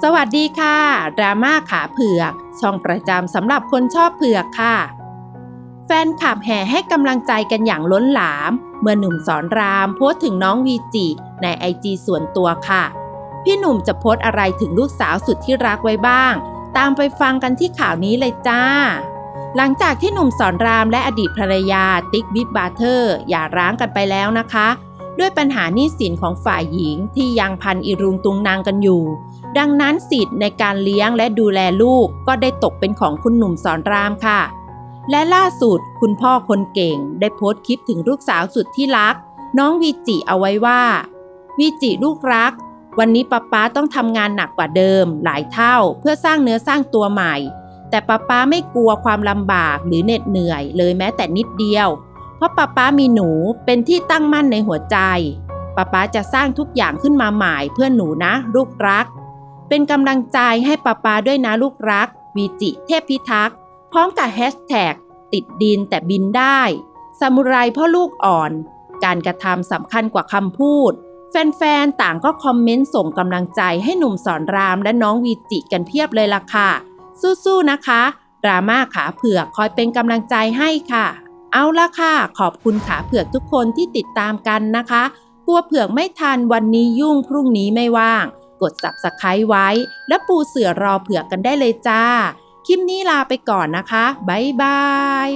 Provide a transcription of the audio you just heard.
สวัสดีค่ะดราม่าขาเผือก ช่องประจำสำหรับคนชอบเผือกค่ะ แฟนคลับแห่ให้กำลังใจกันอย่างล้นหลาม เมื่อหนุ่มสอนรามโพสถึงน้องวีจิในไอจีส่วนตัวค่ะ พี่หนุ่มจะโพสอะไรถึงลูกสาวสุดที่รักไว้บ้าง ตามไปฟังกันที่ข่าวนี้เลยจ้า หลังจากที่หนุ่มสอนรามและอดีตภรรยาติ๊กบิ๊บบาร์เทอร์อย่าร้างกันไปแล้วนะคะ ด้วยปัญหาหนี้สินของฝ่ายหญิงที่ยังพันอีรุงตุงนางกันอยู่ ดังนั้นสิทธิ์ในการเลี้ยงและดูแลลูกก็ได้ตกเป็นของคุณหนุ่มสอนรามค่ะ และล่าสุดคุณพ่อคนเก่งได้โพสต์คลิปถึงลูกสาวสุดที่รัก น้องวีจิเอาไว้ว่า วีจิลูกรัก วันนี้ป๊าป๊าต้องทำงานหนักกว่าเดิม หลายเท่าเพื่อสร้างเนื้อสร้างตัวใหม่ แต่ป๊าป๊าไม่กลัวความลำบากหรือเหน็ดเหนื่อยเลยแม้แต่นิดเดียว ราะป๊าป๊ามีหนูเป็นที่ตั้งมั่นในหัวใจป๊าป๊าจะสร้างทุกอย่างขึ้นมาใหม่เพื่อหนูนะ ลูกรัก เป็นกำลังใจให้ป๊าป๊าด้วยนะลูกรักวีจิเทพพิทักษ์พร้อมกับแฮชแท็กติดดินแต่บินได้ซามูไรพ่อลูกอ่อน การกระทำสำคัญกว่าคำพูด แฟนๆ ต่างก็คอมเมนต์ส่งกำลังใจให้หนุ่มสอนรามและน้องวีจิกันเพียบเลยล่ะค่ะ สู้ๆนะคะ ดราม่าขาเผือกคอยเป็นกำลังใจให้ค่ะ เอาละค่ะ ขอบคุณขาเผือกทุกคนที่ติดตามกันนะคะกลัวเผือกไม่ทันวันนี้ยุ่งพรุ่งนี้ไม่ว่าง กด subscribe ไว้ แล้วปูเสือรอเผือกกันได้เลยจ้า คลิปนี้ลาไปก่อนนะคะ บ๊ายบาย